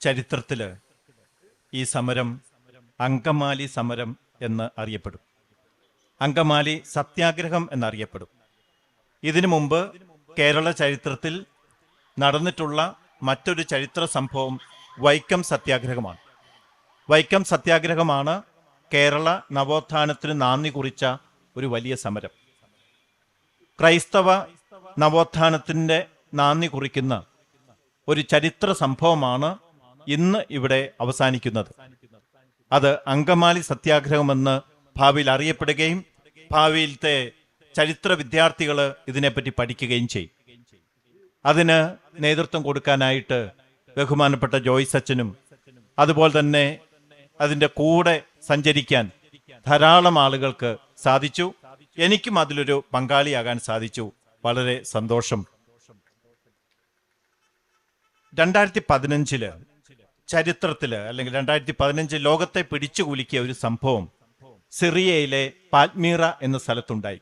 ചരിത്രത്തിൽ ഈ സമരം അങ്കമാലി സമരം എന്ന് അറിയപ്പെടും. അങ്കമാലി സത്യാഗ്രഹം എന്നറിയപ്പെടും. ഇതിനു മുമ്പ് കേരള ചരിത്രത്തിൽ നടന്നിട്ടുള്ള മറ്റൊരു ചരിത്ര സംഭവം വൈക്കം സത്യാഗ്രഹമാണ്. വൈക്കം സത്യാഗ്രഹമാണ് കേരള നവോത്ഥാനത്തിന് നാന്ദി കുറിച്ച ഒരു വലിയ സമരം. ക്രൈസ്തവ നവോത്ഥാനത്തിന്റെ നാന്ദി കുറിക്കുന്ന ഒരു ചരിത്ര സംഭവമാണ് ഇന്ന് ഇവിടെ അവസാനിക്കുന്നത്. അത് അങ്കമാലി സത്യാഗ്രഹമെന്ന് ഭാവിയിൽ അറിയപ്പെടുകയും ഭാവിയിലത്തെ ചരിത്ര വിദ്യാർത്ഥികൾ ഇതിനെപ്പറ്റി പഠിക്കുകയും ചെയ്യും. അതിന് നേതൃത്വം കൊടുക്കാനായിട്ട് ബഹുമാനപ്പെട്ട ജോയ് അച്ഛനും അതുപോലെ തന്നെ അതിന്റെ കൂടെ സഞ്ചരിക്കാൻ ധാരാളം ആളുകൾക്ക് സാധിച്ചു. എനിക്കും അതിലൊരു പങ്കാളിയാകാൻ സാധിച്ചു. വളരെ സന്തോഷം. രണ്ടായിരത്തി പതിനഞ്ചിൽ ചരിത്രത്തിൽ അല്ലെങ്കിൽ രണ്ടായിരത്തി പതിനഞ്ച് ലോകത്തെ പിടിച്ചു കുലുക്കിയ ഒരു സംഭവം സിറിയയിലെ പാൽമീറ എന്ന സ്ഥലത്തുണ്ടായി.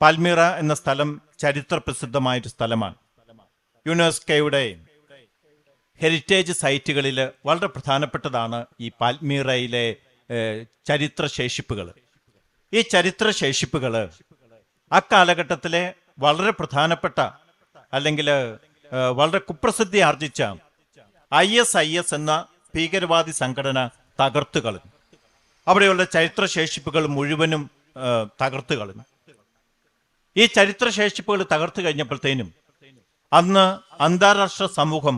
പാൽമീറ എന്ന സ്ഥലം ചരിത്ര പ്രസിദ്ധമായൊരു സ്ഥലമാണ്. യുനെസ്കോയുടെ ഹെറിറ്റേജ് സൈറ്റുകളിൽ വളരെ പ്രധാനപ്പെട്ടതാണ് ഈ പാൽമീറയിലെ ചരിത്ര ശേഷിപ്പുകൾ ഈ ചരിത്ര ശേഷിപ്പുകൾ ആ കാലഘട്ടത്തിലെ വളരെ പ്രധാനപ്പെട്ട അല്ലെങ്കിൽ വളരെ കുപ്രസിദ്ധി ആർജിച്ച ഐ എസ് ഐ എസ് എന്ന ഭീകരവാദി സംഘടന തകർത്തു കളഞ്ഞു അവിടെയുള്ള ചരിത്ര ശേഷിപ്പുകൾ മുഴുവനും തകർത്തു കളഞ്ഞു ഈ ചരിത്ര ശേഷിപ്പുകൾ തകർത്തു കഴിഞ്ഞപ്പോഴത്തേനും അന്ന് അന്താരാഷ്ട്ര സമൂഹം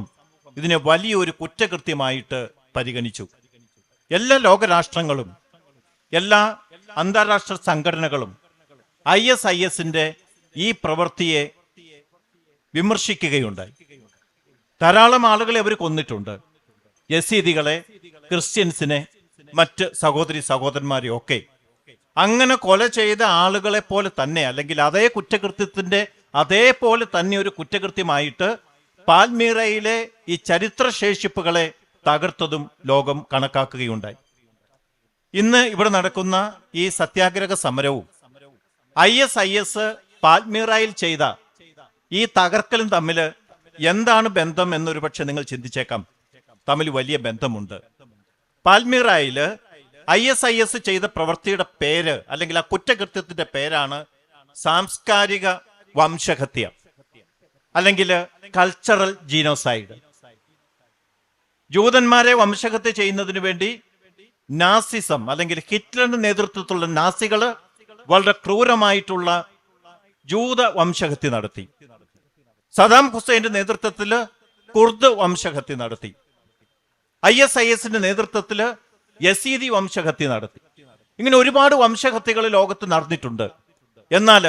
ഇതിനെ വലിയൊരു കുറ്റകൃത്യമായിട്ട് പരിഗണിച്ചു. എല്ലാ ലോകരാഷ്ട്രങ്ങളും എല്ലാ അന്താരാഷ്ട്ര സംഘടനകളും ഐ എസ് ഐ എസിന്റെ ഈ പ്രവൃത്തിയെ വിമർശിക്കുകയുണ്ടായി. ധാരാളം ആളുകളെ അവർ കൊന്നിട്ടുണ്ട്. യസീദികളെ ക്രിസ്ത്യൻസിനെ മറ്റ് സഹോദരി സഹോദരന്മാരെ ഒക്കെ അങ്ങനെ കൊല ചെയ്ത ആളുകളെ പോലെ തന്നെ അല്ലെങ്കിൽ അതേ കുറ്റകൃത്യത്തിന്റെ അതേപോലെ തന്നെ ഒരു കുറ്റകൃത്യമായിട്ട് പാൽമീറയിലെ ഈ ചരിത്ര ശേഷിപ്പുകളെ തകർത്തതും ലോകം കണക്കാക്കുകയുണ്ടായി. ഇന്ന് ഇവിടെ നടക്കുന്ന ഈ സത്യാഗ്രഹ സമരവും ഐ എസ് ഐ എസ് പാൽമീറയിൽ ചെയ്ത ഈ തകർക്കലും തമ്മിൽ എന്താണ് ബന്ധം എന്നൊരു പക്ഷെ നിങ്ങൾ ചിന്തിച്ചേക്കാം. തമ്മിൽ വലിയ ബന്ധമുണ്ട്. പാൽമീറായിൽ ഐ എസ് ഐ എസ് ചെയ്ത പ്രവൃത്തിയുടെ പേര് അല്ലെങ്കിൽ ആ കുറ്റകൃത്യത്തിന്റെ പേരാണ് സാംസ്കാരിക വംശഹത്യ അല്ലെങ്കിൽ കൾച്ചറൽ ജീനോസൈഡ് ജൂതന്മാരെ വംശഹത്യ ചെയ്യുന്നതിന് വേണ്ടി നാസിസം അല്ലെങ്കിൽ ഹിറ്റ്ലറിന്റെ നേതൃത്വത്തിലുള്ള നാസികൾ വളരെ ക്രൂരമായിട്ടുള്ള ജൂത വംശഹത്യ നടത്തി. സദാം ഹുസൈന്റെ നേതൃത്വത്തിൽ കുർദ് വംശഹത്യ നടത്തി. ഐ എസ് ഐ എസിന്റെ നേതൃത്വത്തിൽ യസീദി വംശഹത്യ നടത്തി. ഇങ്ങനെ ഒരുപാട് വംശഹത്യകൾ ലോകത്ത് നടന്നിട്ടുണ്ട്. എന്നാൽ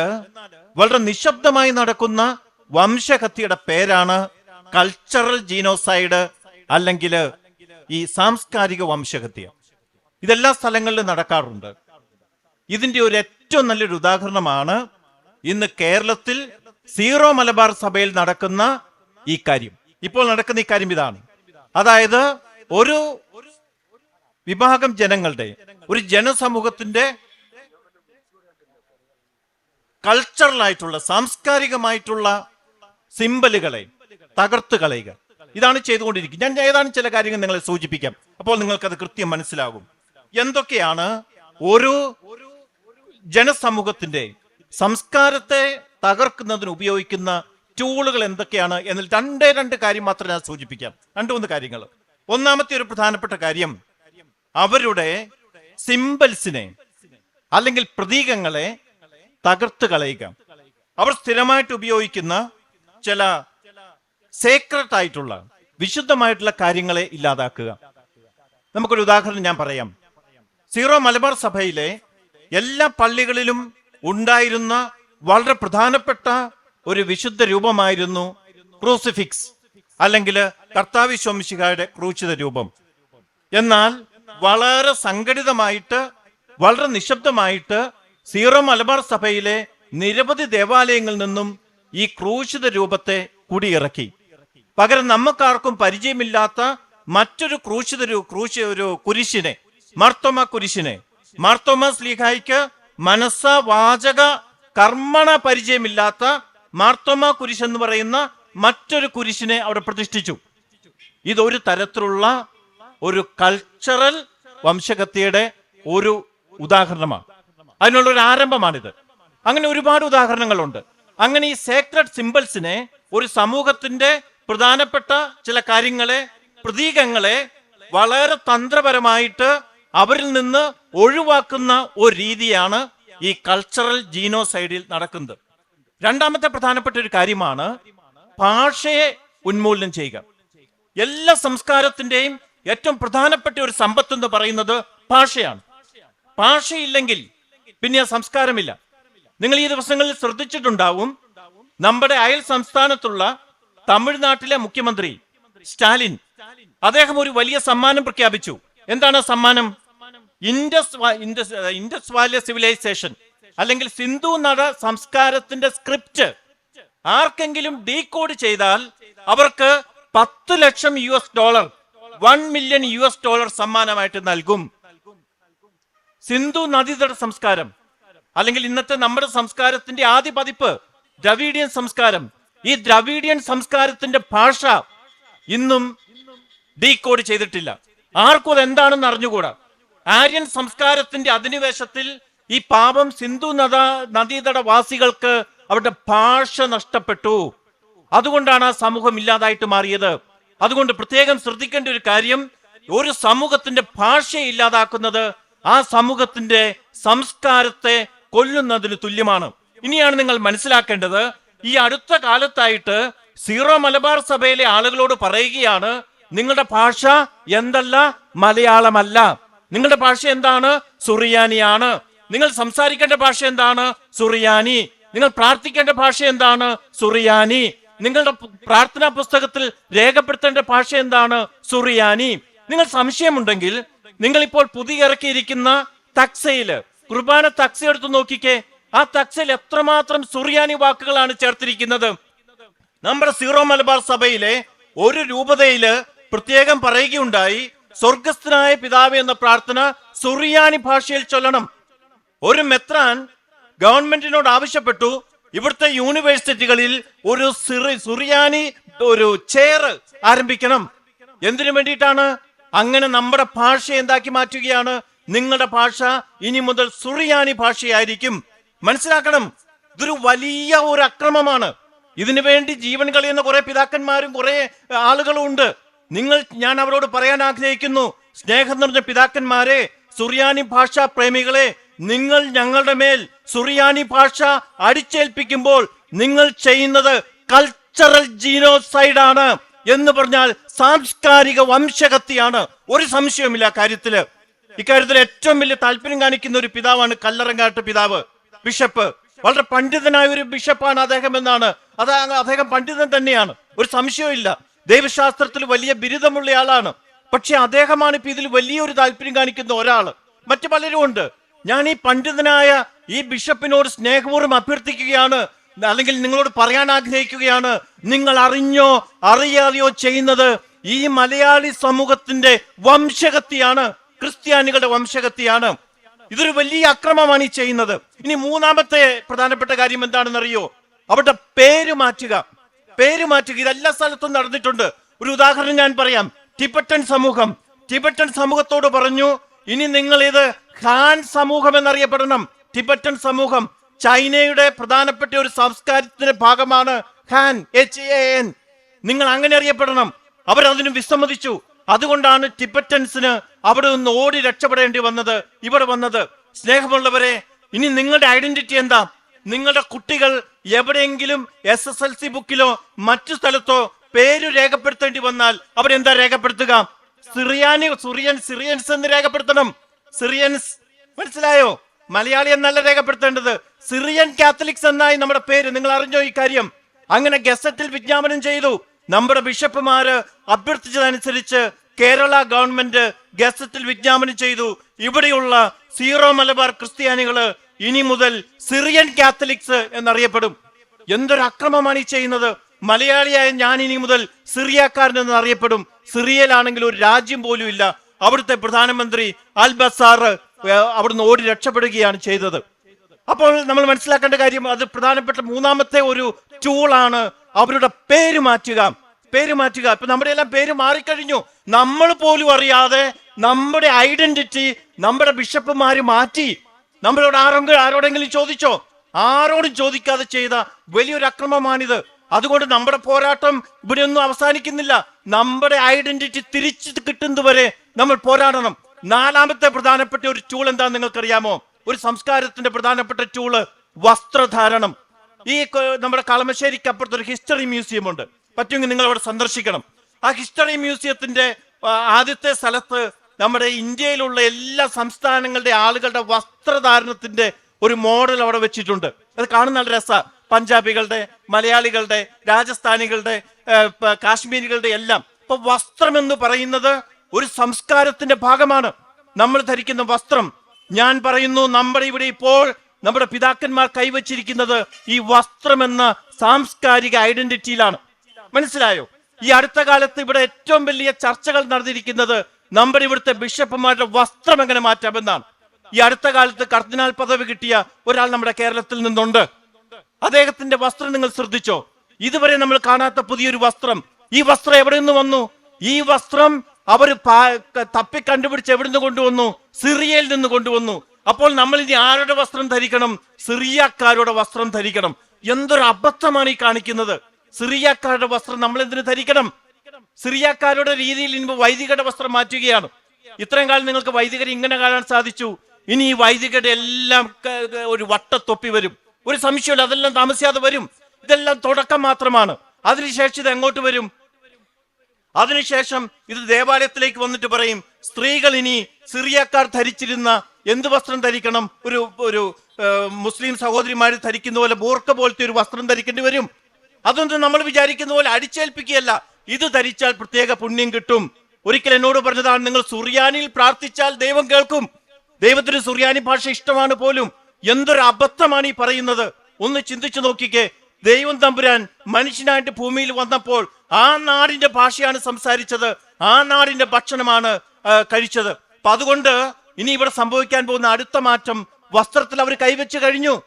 വളരെ നിശബ്ദമായി നടക്കുന്ന വംശഹത്യയുടെ പേരാണ് കൾച്ചറൽ ജീനോസൈഡ് അല്ലെങ്കിൽ ഈ സാംസ്കാരിക വംശഹത്യ. ഇതെല്ലാ സ്ഥലങ്ങളിലും നടക്കാറുണ്ട്. ഇതിന്റെ ഒരു ഏറ്റവും നല്ലൊരു ഉദാഹരണമാണ് ഇന്ന് കേരളത്തിൽ സീറോ മലബാർ സഭയിൽ നടക്കുന്ന ഈ കാര്യം. ഇപ്പോൾ നടക്കുന്ന ഈ കാര്യം ഇതാണ്. അതായത് ഒരു വിഭാഗം ജനങ്ങളുടെ ഒരു ജനസമൂഹത്തിന്റെ കൾച്ചറലായിട്ടുള്ള സാംസ്കാരികമായിട്ടുള്ള സിമ്പലുകളെ തകർത്ത് കളയുക. ഇതാണ് ചെയ്തുകൊണ്ടിരിക്കുന്നത്. ഞാൻ ഏതാനും ചില കാര്യങ്ങൾ നിങ്ങളെ സൂചിപ്പിക്കാം. അപ്പോൾ നിങ്ങൾക്ക് അത് കൃത്യം മനസ്സിലാകും. എന്തൊക്കെയാണ് ഒരു ജനസമൂഹത്തിന്റെ സംസ്കാരത്തെ തകർക്കുന്നതിന് ഉപയോഗിക്കുന്ന ടൂളുകൾ എന്തൊക്കെയാണ് എന്നതിൽ രണ്ടേ രണ്ട് കാര്യം മാത്രം ഞാൻ സൂചിപ്പിക്കാം. രണ്ടു മൂന്ന് കാര്യങ്ങൾ. ഒന്നാമത്തെ ഒരു പ്രധാനപ്പെട്ട കാര്യം അവരുടെ സിംബൽസിനെ അല്ലെങ്കിൽ പ്രതീകങ്ങളെ തകർത്ത് കളയുക. അവർ സ്ഥിരമായിട്ട് ഉപയോഗിക്കുന്ന ചില സേക്രട്ട് ആയിട്ടുള്ള വിശുദ്ധമായിട്ടുള്ള കാര്യങ്ങളെ ഇല്ലാതാക്കുക. നമുക്കൊരു ഉദാഹരണം ഞാൻ പറയാം. സീറോ മലബാർ സഭയിലെ എല്ലാ പള്ളികളിലും ഉണ്ടായിരുന്ന വളരെ പ്രധാനപ്പെട്ട ഒരു വിശുദ്ധ രൂപമായിരുന്നു ക്രൂസിഫിക്സ് അല്ലെങ്കിൽ കർത്താവി ശോമിശിഹായുടെ ക്രൂശിത രൂപം. എന്നാൽ വളരെ സംഘടിതമായിട്ട് വളരെ നിശബ്ദമായിട്ട് സീറോ മലബാർ സഭയിലെ നിരവധി ദേവാലയങ്ങളിൽ നിന്നും ഈ ക്രൂശിത രൂപത്തെ കുടിയിറക്കി. പകരം നമുക്കാർക്കും പരിചയമില്ലാത്ത മറ്റൊരു ക്രൂശിത ക്രൂശ ഒരു കുരിശിനെ മാർത്തോമ കുരിശിനെ. മാർത്തോമ സ്ലീഹായിക്ക് മനസ്സ വാചക കർമ്മണ പരിചയമില്ലാത്ത മാർത്തോമ കുരിശ് എന്ന് പറയുന്ന മറ്റൊരു കുരിശിനെ അവിടെ പ്രതിഷ്ഠിച്ചു. ഇതൊരു തരത്തിലുള്ള ഒരു കൾച്ചറൽ വംശകത്തിയുടെ ഒരു ഉദാഹരണമാണ്. അതിനുള്ള ഒരു ആരംഭമാണിത്. അങ്ങനെ ഒരുപാട് ഉദാഹരണങ്ങളുണ്ട്. അങ്ങനെ ഈ സേക്രഡ് സിമ്പിൾസിനെ ഒരു സമൂഹത്തിന്റെ പ്രധാനപ്പെട്ട ചില കാര്യങ്ങളെ പ്രതീകങ്ങളെ വളരെ തന്ത്രപരമായിട്ട് അവരിൽ നിന്ന് ഒഴിവാക്കുന്ന ഒരു രീതിയാണ് ഈ കൾച്ചറൽ ജീനോസൈഡിൽ നടക്കുന്നത്. രണ്ടാമത്തെ പ്രധാനപ്പെട്ട ഒരു കാര്യമാണ് ഭാഷയെ ഉന്മൂലനം ചെയ്യുക. എല്ലാ സംസ്കാരത്തിന്റെയും ഏറ്റവും പ്രധാനപ്പെട്ട ഒരു സമ്പത്ത് എന്ന് പറയുന്നത് ഭാഷയാണ്. ഭാഷയില്ലെങ്കിൽ പിന്നെ ആ സംസ്കാരമില്ല. നിങ്ങൾ ഈ ദിവസങ്ങളിൽ ശ്രദ്ധിച്ചിട്ടുണ്ടാവും നമ്മുടെ അയൽ സംസ്ഥാനത്തുള്ള തമിഴ്നാട്ടിലെ മുഖ്യമന്ത്രി സ്റ്റാലിൻ അദ്ദേഹം ഒരു വലിയ സമ്മാനം പ്രഖ്യാപിച്ചു. എന്താണ് സമ്മാനം? Indus Indus Indus valley civilization അല്ലെങ്കിൽ സിന്ധു നട സംസ്കാരത്തിന്റെ സ്ക്രിപ്റ്റ് ആർക്കെങ്കിലും ഡീകോഡ് ചെയ്താൽ അവർക്ക് പത്ത് ലക്ഷം U S dollar one million U S dollar സമ്മാനമായിട്ട് നൽകും. സിന്ധു നദീതട സംസ്കാരം അല്ലെങ്കിൽ ഇന്നത്തെ നമ്മുടെ സംസ്കാരത്തിന്റെ ആദ്യ പതിപ്പ് ദ്രവീഡിയൻ സംസ്കാരം. ഈ ദ്രവീഡിയൻ സംസ്കാരത്തിന്റെ ഭാഷ ഇന്നും ഡീകോഡ് ചെയ്തിട്ടില്ല. ആർക്കും അത് എന്താണെന്ന് അറിഞ്ഞുകൂടാ? ആര്യൻ സംസ്കാരത്തിന്റെ അധിനിവേശത്തിൽ ഈ പാപം സിന്ധു നദ നദീതട വാസികൾക്ക് അവരുടെ ഭാഷ നഷ്ടപ്പെട്ടു. അതുകൊണ്ടാണ് ആ സമൂഹം ഇല്ലാതായിട്ട് മാറിയത്. അതുകൊണ്ട് പ്രത്യേകം ശ്രദ്ധിക്കേണ്ട ഒരു കാര്യം ഒരു സമൂഹത്തിന്റെ ഭാഷയെ ഇല്ലാതാക്കുന്നത് ആ സമൂഹത്തിന്റെ സംസ്കാരത്തെ കൊല്ലുന്നതിന് തുല്യമാണ്. ഇനിയാണ് നിങ്ങൾ മനസ്സിലാക്കേണ്ടത് ഈ അടുത്ത കാലത്തായിട്ട് സീറോ മലബാർ സഭയിലെ ആളുകളോട് പറയുകയാണ് നിങ്ങളുടെ ഭാഷ എന്തല്ല മലയാളമല്ല. നിങ്ങളുടെ ഭാഷ എന്താണ്? സുറിയാനിയാണ്. നിങ്ങൾ സംസാരിക്കേണ്ട ഭാഷ എന്താണ്? സുറിയാനി. നിങ്ങൾ പ്രാർത്ഥിക്കേണ്ട ഭാഷ എന്താണ്? സുറിയാനി. നിങ്ങളുടെ പ്രാർത്ഥനാ പുസ്തകത്തിൽ രേഖപ്പെടുത്തേണ്ട ഭാഷ എന്താണ്? സുറിയാനി. നിങ്ങൾ സംശയമുണ്ടെങ്കിൽ നിങ്ങൾ ഇപ്പോൾ പുതിയ ഇറക്കിയിരിക്കുന്ന തക്സയിൽ കുർബാന തക്സ എടുത്ത് നോക്കിക്കേ. ആ തക്സയിൽ എത്രമാത്രം സുറിയാനി വാക്കുകളാണ് ചേർത്തിരിക്കുന്നത്. നമ്മുടെ സീറോ മലബാർ സഭയിലെ ഒരു രൂപതയിൽ പ്രത്യേകം പറയുകയുണ്ടായി. സ്വർഗസ്ഥനായ പിതാവ് എന്ന പ്രാർത്ഥന സുറിയാനി ഭാഷയിൽ ചൊല്ലണം. ഒരു മെത്രാൻ ഗവൺമെന്റിനോട് ആവശ്യപ്പെട്ടു. ഇവിടുത്തെ യൂണിവേഴ്സിറ്റികളിൽ ഒരു സിറി സുറിയാനി ഒരു ചെയർ ആരംഭിക്കണം. എന്തിനു വേണ്ടിയിട്ടാണ്? അങ്ങനെ നമ്മുടെ ഭാഷ എന്താക്കി മാറ്റുകയാണ്? നിങ്ങളുടെ ഭാഷ ഇനി മുതൽ സുറിയാനി ഭാഷയായിരിക്കും. മനസ്സിലാക്കണം ഇതൊരു വലിയ ഒരു അക്രമമാണ്. ഇതിനു വേണ്ടി ജീവൻ കളിയുന്ന കുറെ പിതാക്കന്മാരും കുറെ ആളുകളും ഉണ്ട്. നിങ്ങൾ ഞാൻ അവരോട് പറയാൻ ആഗ്രഹിക്കുന്നു സ്നേഹം നിറഞ്ഞ പിതാക്കന്മാരെ സുറിയാനി ഭാഷാ പ്രേമികളെ നിങ്ങൾ ഞങ്ങളുടെ മേൽ സുറിയാനി ഭാഷ അടിച്ചേൽപ്പിക്കുമ്പോൾ നിങ്ങൾ ചെയ്യുന്നത് കൾച്ചറൽ ജീനോസൈഡ് ആണ് എന്ന് പറഞ്ഞാൽ സാംസ്കാരിക വംശകത്തിയാണ് ഒരു സംശയവുമില്ല കാര്യത്തിൽ. ഇക്കാര്യത്തിൽ ഏറ്റവും വലിയ താല്പര്യം കാണിക്കുന്ന ഒരു പിതാവാണ് കല്ലറങ്ങാട്ട് പിതാവ് ബിഷപ്പ്. വളരെ പണ്ഡിതനായ ഒരു ബിഷപ്പാണ് അദ്ദേഹം എന്നാണ്. അത് അദ്ദേഹം പണ്ഡിതൻ തന്നെയാണ്. ഒരു സംശയവും ദൈവശാസ്ത്രത്തിൽ വലിയ ബിരുദമുള്ള ആളാണ്. പക്ഷെ അദ്ദേഹമാണ് ഇപ്പൊ ഇതിൽ വലിയൊരു താല്പര്യം കാണിക്കുന്ന ഒരാൾ മറ്റു പലരും ഉണ്ട്. ഞാൻ ഈ പണ്ഡിതനായ ഈ ബിഷപ്പിനോട് സ്നേഹപൂർവം അഭ്യർത്ഥിക്കുകയാണ്. അല്ലെങ്കിൽ നിങ്ങളോട് പറയാൻ ആഗ്രഹിക്കുകയാണ്. നിങ്ങൾ അറിഞ്ഞോ അറിയാതെയോ ചെയ്യുന്നത് ഈ മലയാളി സമൂഹത്തിന്റെ വംശകത്തിയാണ് ക്രിസ്ത്യാനികളുടെ വംശകത്തിയാണ് ഇതൊരു വലിയ അക്രമമാണ് ഈ ചെയ്യുന്നത്. ഇനി മൂന്നാമത്തെ പ്രധാനപ്പെട്ട കാര്യം എന്താണെന്ന് അറിയോ അവരുടെ പേര് മാറ്റുക. പേര് മാറ്റുക. ഇത് എല്ലാ സ്ഥലത്തും നടന്നിട്ടുണ്ട്. ഒരു ഉദാഹരണം ഞാൻ പറയാം. ടിബറ്റൻ സമൂഹം. ടിബറ്റൻ സമൂഹത്തോട് പറഞ്ഞു ഇനി നിങ്ങൾ ഇത് ഖാൻ സമൂഹം എന്നറിയപ്പെടണം. ടിബറ്റൻ സമൂഹം ചൈനയുടെ പ്രധാനപ്പെട്ട ഒരു സംസ്കാരത്തിന്റെ ഭാഗമാണ് ഖാൻ എച്ച് എ എൻ നിങ്ങൾ അങ്ങനെ അറിയപ്പെടണം. അവർ അവരതിന് വിസമ്മതിച്ചു. അതുകൊണ്ടാണ് ടിബറ്റൻസിന് അവിടെ നിന്ന് ഓടി രക്ഷപ്പെടേണ്ടി വന്നത് ഇവിടെ വന്നത്. സ്നേഹമുള്ളവരെ ഇനി നിങ്ങളുടെ ഐഡന്റിറ്റി എന്താ? നിങ്ങളുടെ കുട്ടികൾ എവിടെയെങ്കിലും എസ് എസ് എൽ സി ബുക്കിലോ മറ്റു സ്ഥലത്തോ പേര് രേഖപ്പെടുത്തേണ്ടി വന്നാൽ അവരെന്താ രേഖപ്പെടുത്തുക? സിറിയാനി സുറിയൻ സിറിയൻസ് എന്ന് രേഖപ്പെടുത്തണം. സിറിയൻസ്. മനസ്സിലായോ? മലയാളി എന്നല്ല രേഖപ്പെടുത്തേണ്ടത്. സിറിയൻ കാത്തലിക്സ് എന്നായി നമ്മുടെ പേര്. നിങ്ങൾ അറിഞ്ഞോ ഈ കാര്യം? അങ്ങനെ ഗസറ്റിൽ വിജ്ഞാപനം ചെയ്തു. നമ്മുടെ ബിഷപ്പുമാര് അഭ്യർത്ഥിച്ചതനുസരിച്ച് കേരള ഗവൺമെന്റ് ഗസറ്റിൽ വിജ്ഞാപനം ചെയ്തു. ഇവിടെയുള്ള സീറോ മലബാർ ക്രിസ്ത്യാനികൾ ഇനി മുതൽ സിറിയൻ കാത്തലിക്സ് എന്നറിയപ്പെടും. എന്തൊരു അക്രമമാണ് ഈ ചെയ്യുന്നത്? മലയാളിയായ ഞാൻ ഇനി മുതൽ സിറിയക്കാരൻ എന്ന് അറിയപ്പെടും. സിറിയയിലാണെങ്കിൽ ഒരു രാജ്യം പോലും ഇല്ല. അവിടുത്തെ പ്രധാനമന്ത്രി അൽ ബസാർ അവിടുന്ന് ഓടി രക്ഷപ്പെടുകയാണ് ചെയ്തത്. അപ്പോൾ നമ്മൾ മനസ്സിലാക്കേണ്ട കാര്യം അത് പ്രധാനപ്പെട്ട മൂന്നാമത്തെ ഒരു ടൂളാണ് അവരുടെ പേര് മാറ്റുക. പേര് മാറ്റുക. ഇപ്പൊ നമ്മുടെ എല്ലാം പേര് മാറിക്കഴിഞ്ഞു. നമ്മൾ പോലും അറിയാതെ നമ്മുടെ ഐഡന്റിറ്റി നമ്മുടെ ബിഷപ്പുമാര് മാറ്റി. നമ്മളോട് ആരെങ്കിലും ആരോടെങ്കിലും ചോദിച്ചോ? ആരോടും ചോദിക്കാതെ ചെയ്ത വലിയൊരു അക്രമമാണിത്. അതുകൊണ്ട് നമ്മുടെ പോരാട്ടം ഇവിടെ ഒന്നും അവസാനിക്കുന്നില്ല. നമ്മുടെ ഐഡന്റിറ്റി തിരിച്ചു കിട്ടുന്നതുവരെ നമ്മൾ പോരാടണം. നാലാമത്തെ പ്രധാനപ്പെട്ട ഒരു ടൂൾ എന്താ നിങ്ങൾക്കറിയാമോ? ഒരു സംസ്കാരത്തിന്റെ പ്രധാനപ്പെട്ട ടൂൾ വസ്ത്രധാരണം. ഈ നമ്മുടെ കളമശ്ശേരിക്ക് അപ്പുറത്ത് ഒരു ഹിസ്റ്ററി മ്യൂസിയം ഉണ്ട്. പറ്റുമെങ്കിൽ നിങ്ങൾ അവിടെ സന്ദർശിക്കണം. ആ ഹിസ്റ്ററി മ്യൂസിയത്തിന്റെ ആദ്യത്തെ സ്ഥലത്ത് നമ്മുടെ ഇന്ത്യയിലുള്ള എല്ലാ സംസ്ഥാനങ്ങളുടെ ആളുകളുടെ വസ്ത്രധാരണത്തിന്റെ ഒരു മോഡൽ അവിടെ വെച്ചിട്ടുണ്ട്. അത് കാണുന്ന നല്ല രസ. പഞ്ചാബികളുടെ മലയാളികളുടെ രാജസ്ഥാനികളുടെ കാശ്മീരികളുടെ എല്ലാം. ഇപ്പൊ വസ്ത്രം എന്ന് പറയുന്നത് ഒരു സംസ്കാരത്തിന്റെ ഭാഗമാണ്. നമ്മൾ ധരിക്കുന്ന വസ്ത്രം. ഞാൻ പറയുന്നു നമ്മുടെ ഇവിടെ ഇപ്പോൾ നമ്മുടെ പിതാക്കന്മാർ കൈവച്ചിരിക്കുന്നത് ഈ വസ്ത്രം എന്ന സാംസ്കാരിക ഐഡന്റിറ്റിയിലാണ്. മനസ്സിലായോ? ഈ അടുത്ത കാലത്ത് ഇവിടെ ഏറ്റവും വലിയ ചർച്ചകൾ നടന്നിരിക്കുന്നത് നമ്മുടെ ഇവിടുത്തെ ബിഷപ്പുമാരുടെ വസ്ത്രം എങ്ങനെ മാറ്റാമെന്നാണ് ഈ അടുത്ത കാലത്ത് കർദിനാൾ പദവി കിട്ടിയ ഒരാൾ നമ്മുടെ കേരളത്തിൽ നിന്നുണ്ട്. അദ്ദേഹത്തിന്റെ വസ്ത്രം നിങ്ങൾ ശ്രദ്ധിച്ചോ? ഇതുവരെ നമ്മൾ കാണാത്ത പുതിയൊരു വസ്ത്രം. ഈ വസ്ത്രം എവിടെ നിന്ന് വന്നു? ഈ വസ്ത്രം അവർ തപ്പി കണ്ടുപിടിച്ച് എവിടെ നിന്ന് കൊണ്ടുവന്നു? സിറിയയിൽ നിന്ന് കൊണ്ടുവന്നു. അപ്പോൾ നമ്മൾ ഇനി ആരുടെ വസ്ത്രം ധരിക്കണം? സിറിയക്കാരുടെ വസ്ത്രം ധരിക്കണം. എന്തൊരു അബദ്ധമാണ് ഈ കാണിക്കുന്നത്? സിറിയക്കാരുടെ വസ്ത്രം നമ്മൾ എന്തിനു ധരിക്കണം? സിറിയക്കാരുടെ രീതിയിൽ ഇനി വൈദികരുടെ വസ്ത്രം മാറ്റുകയാണ്. ഇത്രയും കാലം നിങ്ങൾക്ക് വൈദികരെ ഇങ്ങനെ കാണാൻ സാധിച്ചു. ഇനി ഈ വൈദികരുടെ എല്ലാം ഒരു വട്ടത്തൊപ്പി വരും. ഒരു സംശയമില്ല അതെല്ലാം താമസിയാതെ വരും. ഇതെല്ലാം തുടക്കം മാത്രമാണ്. അതിനുശേഷം ഇത് എങ്ങോട്ട് വരും? അതിനുശേഷം ഇത് ദേവാലയത്തിലേക്ക് വന്നിട്ട് പറയും സ്ത്രീകൾ ഇനി സിറിയക്കാർ ധരിച്ചിരുന്ന എന്ത് വസ്ത്രം ധരിക്കണം? ഒരു ഒരു മുസ്ലിം സഹോദരിമാർ ധരിക്കുന്ന പോലെ ബോർക്ക പോലത്തെ ഒരു വസ്ത്രം ധരിക്കേണ്ടി വരും. അതൊന്നും നമ്മൾ വിചാരിക്കുന്ന പോലെ അടിച്ചേൽപ്പിക്കുകയല്ല. ഇത് ധരിച്ചാൽ പ്രത്യേക പുണ്യം കിട്ടും. ഒരിക്കൽ എന്നോട് പറഞ്ഞതാണ് നിങ്ങൾ സുറിയാനിൽ പ്രാർത്ഥിച്ചാൽ ദൈവം കേൾക്കും. ദൈവത്തിന് സുറിയാനി ഭാഷ ഇഷ്ടമാണ് പോലും. എന്തൊരു അബദ്ധമാണ് ഈ പറയുന്നത്. ഒന്ന് ചിന്തിച്ചു നോക്കിക്കേ. ദൈവം തമ്പുരാൻ മനുഷ്യനായിട്ട് ഭൂമിയിൽ വന്നപ്പോൾ ആ നാടിന്റെ ഭാഷയാണ് സംസാരിച്ചത്. ആ നാടിന്റെ ഭക്ഷണമാണ് കഴിച്ചത്. അപ്പൊ അതുകൊണ്ട് ഇനി ഇവിടെ സംഭവിക്കാൻ പോകുന്ന അടുത്ത മാറ്റം വസ്ത്രത്തിൽ അവർ കൈവച്ച് കഴിഞ്ഞു.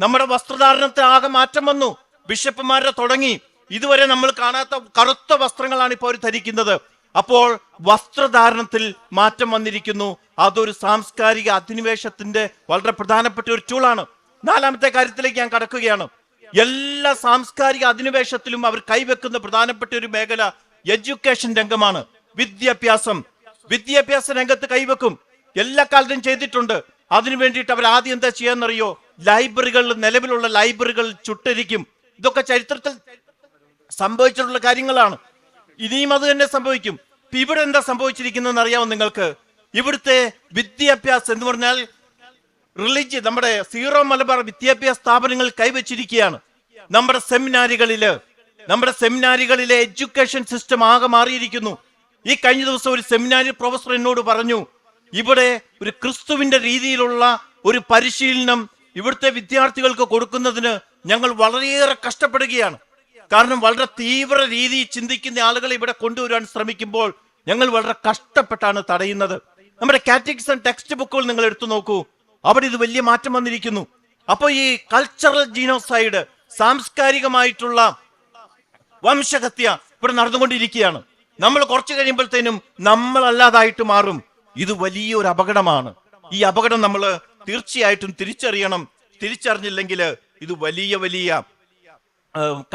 നമ്മുടെ വസ്ത്രധാരണത്തിൽ ആകെ മാറ്റം വന്നു. ബിഷപ്പുമാരുടെ തുടങ്ങി. ഇതുവരെ നമ്മൾ കാണാത്ത കറുത്ത വസ്ത്രങ്ങളാണ് ഇപ്പോൾ അവർ ധരിക്കുന്നത്. അപ്പോൾ വസ്ത്രധാരണത്തിൽ മാറ്റം വന്നിരിക്കുന്നു. അതൊരു സാംസ്കാരിക അധിനിവേശത്തിന്റെ വളരെ പ്രധാനപ്പെട്ട ഒരു ടൂളാണ് നാലാമത്തെ കാര്യത്തിലേക്ക് ഞാൻ കടക്കുകയാണ്. എല്ലാ സാംസ്കാരിക അധിനിവേശത്തിലും അവർ കൈവെക്കുന്ന പ്രധാനപ്പെട്ട ഒരു മേഖല എഡ്യൂക്കേഷൻ രംഗമാണ്. വിദ്യാഭ്യാസം. വിദ്യാഭ്യാസ രംഗത്ത് കൈവെക്കും. എല്ലാ കാലത്തും ചെയ്തിട്ടുണ്ട്. അതിനു വേണ്ടിയിട്ട് അവർ ആദ്യം എന്താ ചെയ്യാന്നറിയോ? ലൈബ്രറികളിൽ നിലവിലുള്ള ലൈബ്രറികൾ ചുട്ടരിക്കും. ഇതൊക്കെ ചരിത്രത്തിൽ സംഭവിച്ചിട്ടുള്ള കാര്യങ്ങളാണ്. ഇനിയും അത് തന്നെ സംഭവിക്കും. ഇവിടെ എന്താ സംഭവിച്ചിരിക്കുന്നതെന്ന് അറിയാമോ നിങ്ങൾക്ക്? ഇവിടുത്തെ വിദ്യാഭ്യാസം എന്ന് പറഞ്ഞാൽ റിലീജ് നമ്മുടെ സീറോ മലബാർ വിദ്യാഭ്യാസ സ്ഥാപനങ്ങൾ കൈവച്ചിരിക്കുകയാണ്. നമ്മുടെ സെമിനാരികളിൽ നമ്മുടെ സെമിനാരികളിലെ എഡ്യൂക്കേഷൻ സിസ്റ്റം ആകെ മാറിയിരിക്കുന്നു. ഈ കഴിഞ്ഞ ദിവസം ഒരു സെമിനാരി പ്രൊഫസർ എന്നോട് പറഞ്ഞു ഇവിടെ ഒരു ക്രിസ്തുവിന്റെ രീതിയിലുള്ള ഒരു പരിശീലനം ഇവിടുത്തെ വിദ്യാർത്ഥികൾക്ക് കൊടുക്കുന്നതിന് ഞങ്ങൾ വളരെയേറെ കഷ്ടപ്പെടുകയാണ്. കാരണം വളരെ തീവ്ര രീതിയിൽ ചിന്തിക്കുന്ന ആളുകളെ ഇവിടെ കൊണ്ടുവരാൻ ശ്രമിക്കുമ്പോൾ ഞങ്ങൾ വളരെ കഷ്ടപ്പെട്ടാണ് തടയുന്നത്. നമ്മുടെ കാറ്റഗിക്സ് ആൻഡ് ടെക്സ്റ്റ് ബുക്കുകൾ നിങ്ങൾ എടുത്തു നോക്കൂ. അവിടെ ഇത് വലിയ മാറ്റം വന്നിരിക്കുന്നു. അപ്പോൾ ഈ കൾച്ചറൽ ജീനോസൈഡ് സാംസ്കാരികമായിട്ടുള്ള വംശഹത്യ ഇവിടെ നടന്നുകൊണ്ടിരിക്കുകയാണ്. നമ്മൾ കുറച്ചു കഴിയുമ്പോഴത്തേനും നമ്മൾ അല്ലാതായിട്ട് മാറും. ഇത് വലിയൊരു അപകടമാണ്. ഈ അപകടം നമ്മൾ തീർച്ചയായിട്ടും തിരിച്ചറിയണം. തിരിച്ചറിഞ്ഞില്ലെങ്കിൽ ഇത് വലിയ വലിയ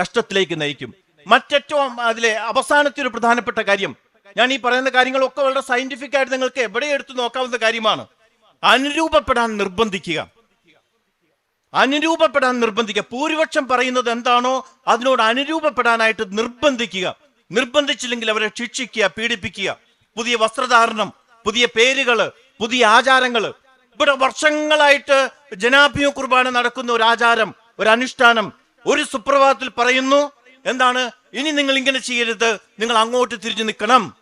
കഷ്ടത്തിലേക്ക് നയിക്കും. മറ്റേറ്റവും അതിലെ അവസാനത്തെ ഒരു പ്രധാനപ്പെട്ട കാര്യം ഞാൻ ഈ പറയുന്ന കാര്യങ്ങളൊക്കെ വളരെ സയന്റിഫിക് ആയിട്ട് നിങ്ങൾക്ക് എവിടെ എടുത്തു നോക്കാവുന്ന കാര്യമാണ്. അനുരൂപപ്പെടാൻ നിർബന്ധിക്കുക. അനുരൂപപ്പെടാൻ നിർബന്ധിക്കുക. ഭൂരിപക്ഷം പറയുന്നത് എന്താണോ അതിനോട് അനുരൂപപ്പെടാനായിട്ട് നിർബന്ധിക്കുക. നിർബന്ധിച്ചില്ലെങ്കിൽ അവരെ ശിക്ഷിക്കുക പീഡിപ്പിക്കുക. പുതിയ വസ്ത്രധാരണം പുതിയ പേരുകൾ പുതിയ ആചാരങ്ങൾ. ഇവിടെ വർഷങ്ങളായിട്ട് ജനാഭിമുഖ കുർബാന നടക്കുന്ന ഒരു ആചാരം ഒരു അനുഷ്ഠാനം ഒരു സുപ്രഭാതത്തിൽ പറയുന്നു എന്താണ്? ഇനി നിങ്ങൾ ഇങ്ങനെ ചെയ്യരുത്. നിങ്ങൾ അങ്ങോട്ട് തിരിഞ്ഞു നിൽക്കണം.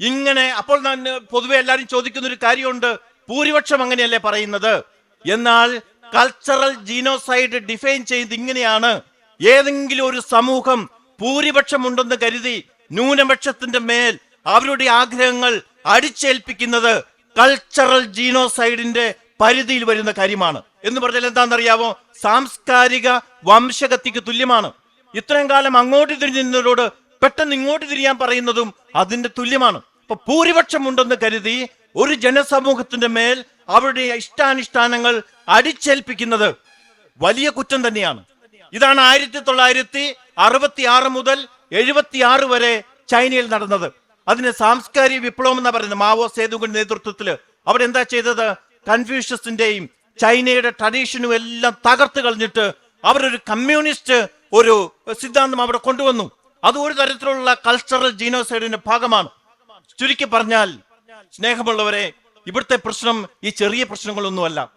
ഇങ്ങനെ അപ്പോൾ പൊതുവെ എല്ലാരും ചോദിക്കുന്ന ഒരു കാര്യമുണ്ട്. ഭൂരിപക്ഷം അങ്ങനെയല്ലേ പറയുന്നത്? എന്നാൽ കൾച്ചറൽ ജീനോസൈഡ് ഡിഫൈൻ ചെയ്ത് ഇങ്ങനെയാണ്. ഏതെങ്കിലും ഒരു സമൂഹം ഭൂരിപക്ഷം ഉണ്ടെന്ന് കരുതി ന്യൂനപക്ഷത്തിന്റെ മേൽ അവരുടെ ആഗ്രഹങ്ങൾ അടിച്ചേൽപ്പിക്കുന്നത് കൾച്ചറൽ ജീനോസൈഡിന്റെ പരിധിയിൽ വരുന്ന കാര്യമാണ്. എന്ന് പറഞ്ഞാൽ എന്താണെന്നറിയാവോ? സാംസ്കാരിക വംശഗതിക്ക് തുല്യമാണ്. ഇത്രയും കാലം അങ്ങോട്ട് തിരിഞ്ഞു നിന്നവരോട് പെട്ടെന്ന് ഇങ്ങോട്ട് തിരിയാൻ പറയുന്നതും അതിന്റെ തുല്യമാണ്. അപ്പൊ ഭൂരിപക്ഷം ഉണ്ടെന്ന് കരുതി ഒരു ജനസമൂഹത്തിന്റെ മേൽ അവരുടെ ഇഷ്ടാനുഷ്ഠാനങ്ങൾ അടിച്ചേൽപ്പിക്കുന്നത് വലിയ കുറ്റം തന്നെയാണ്. ഇതാണ് ആയിരത്തി തൊള്ളായിരത്തി അറുപത്തി ആറ് മുതൽ എഴുപത്തി ആറ് വരെ ചൈനയിൽ നടന്നത്. അതിന് സാംസ്കാരിക വിപ്ലവം എന്ന് പറയുന്നത്. മാവോ സേതുവിന്റെ നേതൃത്വത്തിൽ അവിടെ എന്താ ചെയ്തത്? കൺഫ്യൂഷ്യസിന്റെയും ചൈനയുടെ ട്രഡീഷനും എല്ലാം തകർത്ത് കളഞ്ഞിട്ട് അവരൊരു കമ്മ്യൂണിസ്റ്റ് ഒരു സിദ്ധാന്തം അവിടെ കൊണ്ടുവന്നു. അത് ഒരു തരത്തിലുള്ള കൾച്ചറൽ ജീനോസൈഡിന്റെ ഭാഗമാണ്. ചുരുക്കി പറഞ്ഞാൽ സ്നേഹമുള്ളവരെ ഇവിടുത്തെ പ്രശ്നം ഈ ചെറിയ പ്രശ്നങ്ങളൊന്നുമല്ല.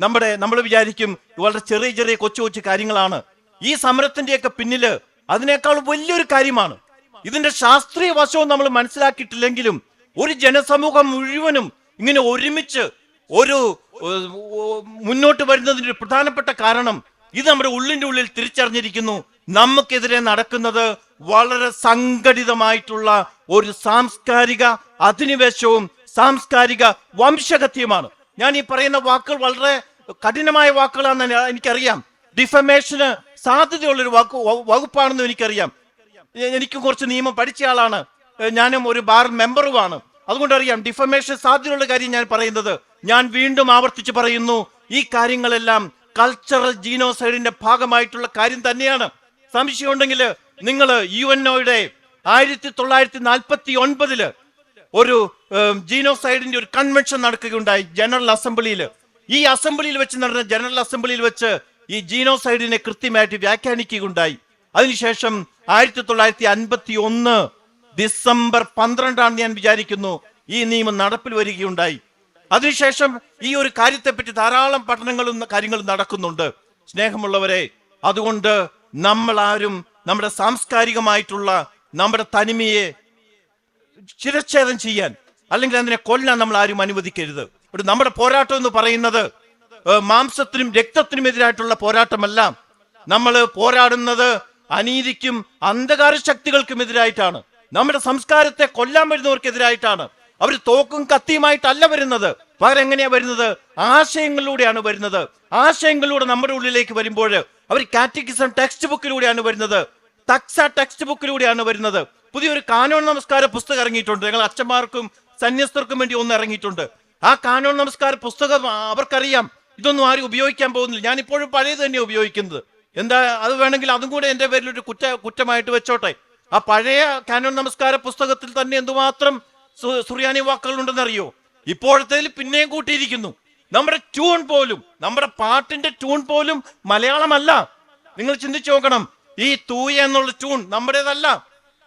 നമ്മുടെ നമ്മൾ വിചാരിക്കും വളരെ ചെറിയ ചെറിയ കൊച്ചു കൊച്ചു കാര്യങ്ങളാണ്. ഈ സമരത്തിന്റെയൊക്കെ പിന്നിൽ അതിനേക്കാൾ വലിയൊരു കാര്യമാണ്. ഇതിന്റെ ശാസ്ത്രീയ വശവും നമ്മൾ മനസ്സിലാക്കിയിട്ടില്ലെങ്കിലും ഒരു ജനസമൂഹം മുഴുവനും ഇങ്ങനെ ഒരുമിച്ച് ഒരു മുന്നോട്ട് വരുന്നതിന്റെ ഒരു പ്രധാനപ്പെട്ട കാരണം ഇത് നമ്മുടെ ഉള്ളിന്റെ ഉള്ളിൽ തിരിച്ചറിഞ്ഞിരിക്കുന്നു. നമുക്കെതിരെ നടക്കുന്നത് വളരെ സംഘടിതമായിട്ടുള്ള ഒരു സാംസ്കാരിക അധിനിവേശവും സാംസ്കാരിക വംശഹത്യമാണ് ഞാൻ ഈ പറയുന്ന വാക്കുകൾ വളരെ കഠിനമായ വാക്കുകളാണെന്ന് എനിക്കറിയാം. ഡിഫമേഷന് സാധ്യതയുള്ളൊരു വാക്ക് വകുപ്പാണെന്ന് എനിക്കറിയാം. എനിക്കും കുറച്ച് നിയമം പഠിച്ച ആളാണ്. ഞാനും ഒരു ബാർ മെമ്പറുമാണ്. അതുകൊണ്ടറിയാം ഡിഫമേഷൻ സാധ്യതയുള്ള കാര്യം ഞാൻ പറയുന്നത്. ഞാൻ വീണ്ടും ആവർത്തിച്ചു പറയുന്നു ഈ കാര്യങ്ങളെല്ലാം കൾച്ചറൽ ജീനോസൈഡിന്റെ ഭാഗമായിട്ടുള്ള കാര്യം തന്നെയാണ്. സംശയമുണ്ടെങ്കിൽ നിങ്ങൾ യു എൻ ഒയുടെ ആയിരത്തി തൊള്ളായിരത്തി നാൽപ്പത്തി ഒൻപതിൽ ഒരു ജീനോസൈഡിന്റെ ഒരു കൺവെൻഷൻ നടക്കുകയുണ്ടായി ജനറൽ അസംബ്ലിയിൽ ഈ അസംബ്ലിയിൽ വെച്ച് നടന്ന ജനറൽ അസംബ്ലിയിൽ വെച്ച് ഈ ജീനോസൈഡിനെ കൃത്യമായിട്ട് വ്യാഖ്യാനിക്കുകയുണ്ടായി. അതിനുശേഷം ആയിരത്തി തൊള്ളായിരത്തി അൻപത്തി ഒന്ന് ഡിസംബർ പന്ത്രണ്ടാണ് ഞാൻ വിചാരിക്കുന്നു ഈ നിയമം നടപ്പിൽ വരികയുണ്ടായി. അതിനുശേഷം ഈ ഒരു കാര്യത്തെപ്പറ്റി ധാരാളം പഠനങ്ങളും കാര്യങ്ങളും നടക്കുന്നുണ്ട്. സ്നേഹമുള്ളവരെ അതുകൊണ്ട് നമ്മൾ ആരും നമ്മുടെ സാംസ്കാരികമായിട്ടുള്ള നമ്മുടെ തനിമയെ ശിരച്ഛേദം ചെയ്യാൻ അല്ലെങ്കിൽ അതിനെ കൊല്ലാൻ നമ്മൾ ആരും അനുവദിക്കരുത്. ഒരു നമ്മുടെ പോരാട്ടം എന്ന് പറയുന്നത് മാംസത്തിനും രക്തത്തിനും എതിരായിട്ടുള്ള പോരാട്ടമല്ല. നമ്മൾ പോരാടുന്നത് അനീതിക്കും അന്ധകാര ശക്തികൾക്കും എതിരായിട്ടാണ്. നമ്മുടെ സംസ്കാരത്തെ കൊല്ലാൻ വരുന്നവർക്കെതിരായിട്ടാണ്. അവർ തോക്കും കത്തിയുമായിട്ടല്ല വരുന്നത്. പകരം എങ്ങനെയാ വരുന്നത്? ആശയങ്ങളിലൂടെയാണ് വരുന്നത്. ആശയങ്ങളിലൂടെ നമ്മുടെ ഉള്ളിലേക്ക് വരുമ്പോൾ അവർ കാറ്റഗിസം ടെക്സ്റ്റ് ബുക്കിലൂടെയാണ് വരുന്നത്. തക്സ ടെക്സ്റ്റ് ബുക്കിലൂടെയാണ് വരുന്നത്. പുതിയൊരു കാനോൺ നമസ്കാര പുസ്തകം ഇറങ്ങിയിട്ടുണ്ട്. ഞങ്ങൾ അച്ഛന്മാർക്കും സന്യസ്തർക്കും വേണ്ടി ഒന്ന് ഇറങ്ങിയിട്ടുണ്ട്. ആ കാനോൺ നമസ്കാര പുസ്തകം അവർക്കറിയാം. ഇതൊന്നും ആരും ഉപയോഗിക്കാൻ പോകുന്നില്ല. ഞാൻ ഇപ്പോഴും പഴയത് തന്നെ ഉപയോഗിക്കുന്നത്. എന്താ അത് വേണമെങ്കിൽ അതും കൂടെ എന്റെ പേരിൽ ഒരു കുറ്റ കുറ്റമായിട്ട് വെച്ചോട്ടെ. ആ പഴയ കാനോൺ നമസ്കാര പുസ്തകത്തിൽ തന്നെ എന്തുമാത്രം സുറിയാനി വാക്കുകൾ ഉണ്ടെന്നറിയോ ഇപ്പോഴത്തേൽ പിന്നെയും കൂട്ടിയിരിക്കുന്നു. നമ്മുടെ ട്യൂൺ പോലും നമ്മുടെ പാട്ടിന്റെ ട്യൂൺ പോലും മലയാളമല്ല. നിങ്ങൾ ചിന്തിച്ചു നോക്കണം ഈ തൂയ എന്നുള്ള ട്യൂൺ നമ്മുടേതല്ല.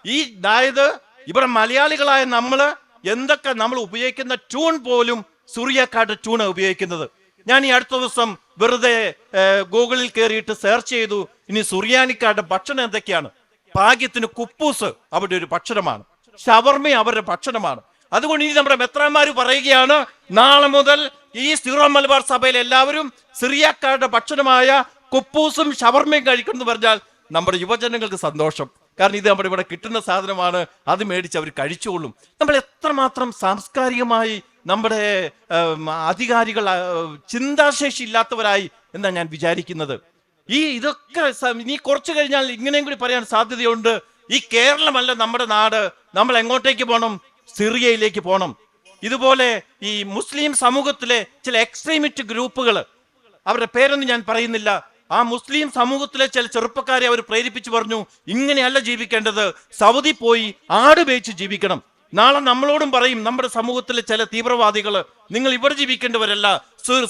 ഈ അതായത് ഇവിടെ മലയാളികളായ നമ്മൾ എന്തൊക്കെ നമ്മൾ ഉപയോഗിക്കുന്ന ട്യൂൺ പോലും സുറിയക്കാട്ട് ട്യൂൺ ഉപയോഗിക്കുന്നത്. ഞാൻ ഈ അടുത്ത ദിവസം വെറുതെ ഗൂഗിളിൽ കയറിയിട്ട് സെർച്ച് ചെയ്തു. ഇനി സുറിയാനിക്കാരുടെ ഭക്ഷണം എന്തൊക്കെയാണ്? ഭാഗ്യത്തിന് കുപ്പൂസ് അവിടെ ഒരു ഭക്ഷണമാണ്. ഷവർമ അവരുടെ ഭക്ഷണമാണ്. അതുകൊണ്ട് ഇനി നമ്മുടെ മെത്രാന്മാർ പറയുകയാണ് നാളെ മുതൽ ഈ സിറോ മലബാർ സഭയിൽ എല്ലാവരും സിറിയക്കാരുടെ ഭക്ഷണമായ കുപ്പൂസും ഷവർമയും കഴിക്കണം എന്ന് പറഞ്ഞാൽ നമ്മുടെ യുവജനങ്ങൾക്ക് സന്തോഷം. കാരണം ഇത് നമ്മുടെ ഇവിടെ കിട്ടുന്ന സാധനമാണ് അത് മേടിച്ച് അവർ കഴിച്ചുകൊള്ളും നമ്മൾ എത്രമാത്രം സാംസ്കാരികമായി നമ്മുടെ അധികാരികൾ ചിന്താശേഷി ഇല്ലാത്തവരായി എന്നാണ് ഞാൻ വിചാരിക്കുന്നത്. ഈ ഇതൊക്കെ ഇനി കുറച്ചു കഴിഞ്ഞാൽ ഇങ്ങനെയും കൂടി പറയാൻ സാധ്യതയുണ്ട്. ഈ കേരളമല്ല നമ്മുടെ നാട്. നമ്മൾ എങ്ങോട്ടേക്ക് പോകണം സിറിയയിലേക്ക് പോകണം ഇതുപോലെ ഈ മുസ്ലിം സമൂഹത്തിലെ ചില എക്സ്ട്രീമിസ്റ്റ് ഗ്രൂപ്പുകൾ അവരുടെ പേരൊന്നും ഞാൻ പറയുന്നില്ല. ആ മുസ്ലിം സമൂഹത്തിലെ ചില ചെറുപ്പക്കാരെ അവർ പ്രേരിപ്പിച്ചു പറഞ്ഞു ഇങ്ങനെയല്ല ജീവിക്കേണ്ടത്. സൗദി പോയി ആട് ബേച്ച് ജീവിക്കണം. നാളെ നമ്മളോടും പറയും നമ്മുടെ സമൂഹത്തിലെ ചില തീവ്രവാദികൾ നിങ്ങൾ ഇവിടെ ജീവിക്കേണ്ടവരല്ല.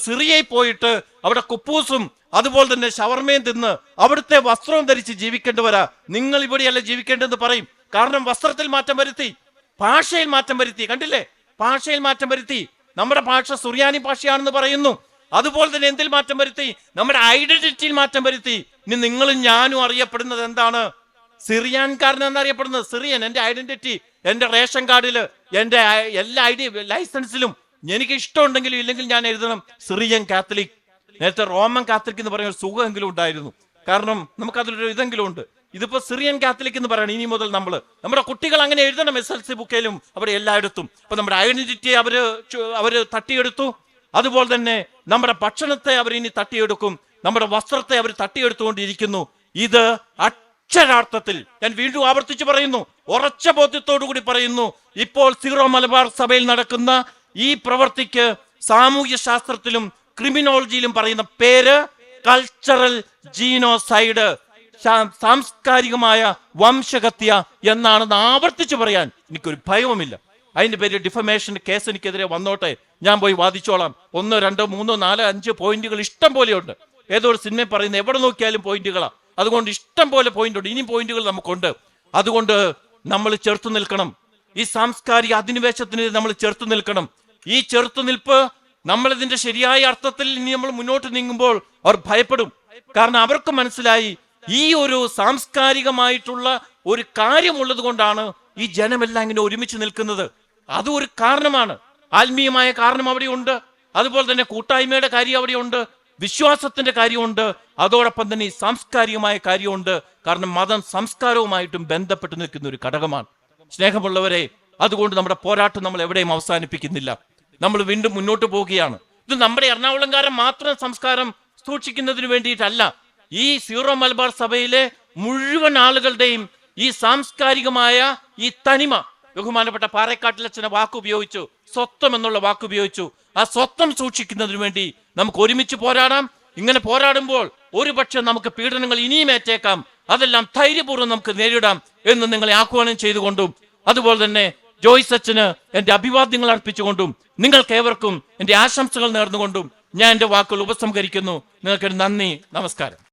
സിറിയയിൽ പോയിട്ട് അവിടെ കുപ്പൂസും അതുപോലെ തന്നെ ഷവർമയും തിന്ന് അവിടുത്തെ വസ്ത്രവും ധരിച്ച് ജീവിക്കേണ്ടവരാ. നിങ്ങൾ ഇവിടെയല്ല ജീവിക്കേണ്ടതെന്ന് പറയും. കാരണം വസ്ത്രത്തിൽ മാറ്റം വരുത്തി ഭാഷയിൽ മാറ്റം വരുത്തി. കണ്ടില്ലേ? ഭാഷയിൽ മാറ്റം വരുത്തി. നമ്മുടെ ഭാഷ സുറിയാനി ഭാഷയാണെന്ന് പറയുന്നു. അതുപോലെ തന്നെ എന്തിൽ മാറ്റം വരുത്തി? നമ്മുടെ ഐഡന്റിറ്റിയിൽ മാറ്റം വരുത്തി. ഇനി നിങ്ങളും ഞാനും അറിയപ്പെടുന്നത് എന്താണ്? സിറിയാൻകാരൻ എന്നറിയപ്പെടുന്നത് സിറിയൻ എന്റെ ഐഡന്റിറ്റി എന്റെ റേഷൻ കാർഡിൽ എന്റെ എല്ലാ ഐ ഡി ലൈസൻസിലും എനിക്ക് ഇഷ്ടമുണ്ടെങ്കിലും ഇല്ലെങ്കിൽ ഞാൻ എഴുതണം. Syrian Catholic. നേരത്തെ റോമൻ കാത്തലിക് എന്ന് പറയുന്ന ഒരു സുഖമെങ്കിലും ഉണ്ടായിരുന്നു. കാരണം നമുക്കതിലൊരു ഇതെങ്കിലും ഉണ്ട്. ഇതിപ്പോ സിറിയൻ കാത്തലിക് എന്ന് പറയണം. ഇനി മുതൽ നമ്മൾ നമ്മുടെ കുട്ടികൾ അങ്ങനെ എഴുതണം എസ് എൽ സി ബുക്കിലും അവിടെ എല്ലായിടത്തും. അപ്പൊ നമ്മുടെ ഐഡന്റിറ്റി അവർ അവർ തട്ടിയെടുത്തു. അതുപോലെ തന്നെ നമ്മുടെ ഭക്ഷണത്തെ അവർ ഇനി തട്ടിയെടുക്കും. നമ്മുടെ വസ്ത്രത്തെ അവർ തട്ടിയെടുത്തുകൊണ്ടിരിക്കുന്നു. ഇത് അക്ഷരാർത്ഥത്തിൽ ഞാൻ വീണ്ടും ആവർത്തിച്ചു പറയുന്നു. ഉറച്ച ബോധ്യത്തോടു കൂടി പറയുന്നു. ഇപ്പോൾ സീറോ മലബാർ സഭയിൽ നടക്കുന്ന ഈ പ്രവർത്തിക്ക് സാമൂഹ്യ ശാസ്ത്രത്തിലും ക്രിമിനോളജിയിലും പറയുന്ന പേര് കൾച്ചറൽ ജീനോസൈഡ് സാംസ്കാരികമായ വംശഹത്യ എന്നാണെന്ന് ആവർത്തിച്ചു പറയാൻ എനിക്കൊരു ഭയവുമില്ല. അതിന്റെ പേര് ഡിഫമേഷൻ കേസ് എനിക്കെതിരെ വന്നോട്ടെ. ഞാൻ പോയി വാദിച്ചോളാം. ഒന്നോ രണ്ടോ മൂന്നോ നാലോ അഞ്ചോ പോയിന്റുകൾ ഇഷ്ടം പോലെയുണ്ട്. ഏതോ ഒരു സിനിമ പറയുന്ന എവിടെ നോക്കിയാലും പോയിന്റുകളാ അതുകൊണ്ട് ഇഷ്ടം പോലെ പോയിന്റ് ഉണ്ട്. ഇനിയും പോയിന്റുകൾ നമുക്കുണ്ട്. അതുകൊണ്ട് നമ്മൾ ചെറുത്തു നിൽക്കണം. ഈ സാംസ്കാരിക അധിനിവേശത്തിന് നമ്മൾ ചെറുത്തു നിൽക്കണം. ഈ ചെറുത്തുനിൽപ്പ് നമ്മൾ ഇതിന്റെ ശരിയായ അർത്ഥത്തിൽ ഇനി നമ്മൾ മുന്നോട്ട് നീങ്ങുമ്പോൾ അവർ ഭയപ്പെടും. കാരണം അവർക്ക് മനസ്സിലായി ഈ ഒരു സാംസ്കാരികമായിട്ടുള്ള ഒരു കാര്യമുള്ളത് കൊണ്ടാണ് ഈ ജനമെല്ലാം ഇങ്ങനെ ഒരുമിച്ച് നിൽക്കുന്നത്. അതും ഒരു കാരണമാണ്. ആത്മീയമായ കാരണം അവിടെയുണ്ട് അതുപോലെ തന്നെ കൂട്ടായ്മയുടെ കാര്യം അവിടെയുണ്ട് വിശ്വാസത്തിന്റെ കാര്യമുണ്ട്. അതോടൊപ്പം തന്നെ ഈ സാംസ്കാരികമായ കാര്യമുണ്ട്. കാരണം മതം സംസ്കാരവുമായിട്ടും ബന്ധപ്പെട്ട് നിൽക്കുന്ന ഒരു ഘടകമാണ്. സ്നേഹമുള്ളവരെ അതുകൊണ്ട് നമ്മുടെ പോരാട്ടം നമ്മൾ എവിടെയും അവസാനിപ്പിക്കുന്നില്ല. നമ്മൾ വീണ്ടും മുന്നോട്ട് പോവുകയാണ്. ഇത് നമ്മുടെ എറണാകുളംകാരൻ മാത്രം സംസ്കാരം സൂക്ഷിക്കുന്നതിന് വേണ്ടിയിട്ടല്ല. ഈ സീറോ മലബാർ സഭയിലെ മുഴുവൻ ആളുകളുടെയും ഈ സാംസ്കാരികമായ ഈ തനിമ ബഹുമാനപ്പെട്ട പാറേക്കാട്ടിലച്ഛനെ വാക്ക് ഉപയോഗിച്ചു സ്വത്വം എന്നുള്ള വാക്ക് ഉപയോഗിച്ചു ആ സ്വത്വം സൂക്ഷിക്കുന്നതിന് വേണ്ടി നമുക്ക് ഒരുമിച്ച് പോരാടാം. ഇങ്ങനെ പോരാടുമ്പോൾ ഒരുപക്ഷെ നമുക്ക് പീഡനങ്ങൾ ഇനിയും ഏറ്റേക്കാം. അതെല്ലാം ധൈര്യപൂർവം നമുക്ക് നേരിടാം എന്ന് നിങ്ങളെ ആഹ്വാനം ചെയ്തുകൊണ്ടും അതുപോലെ തന്നെ ജോയ്സ് അച്ഛന് എന്റെ അഭിവാദ്യങ്ങൾ അർപ്പിച്ചുകൊണ്ടും നിങ്ങൾക്ക് ഏവർക്കും എന്റെ ആശംസകൾ നേർന്നുകൊണ്ടും ഞാൻ എന്റെ വാക്കുകൾ ഉപസംഹരിക്കുന്നു. നിങ്ങൾക്ക് നന്ദി നമസ്കാരം.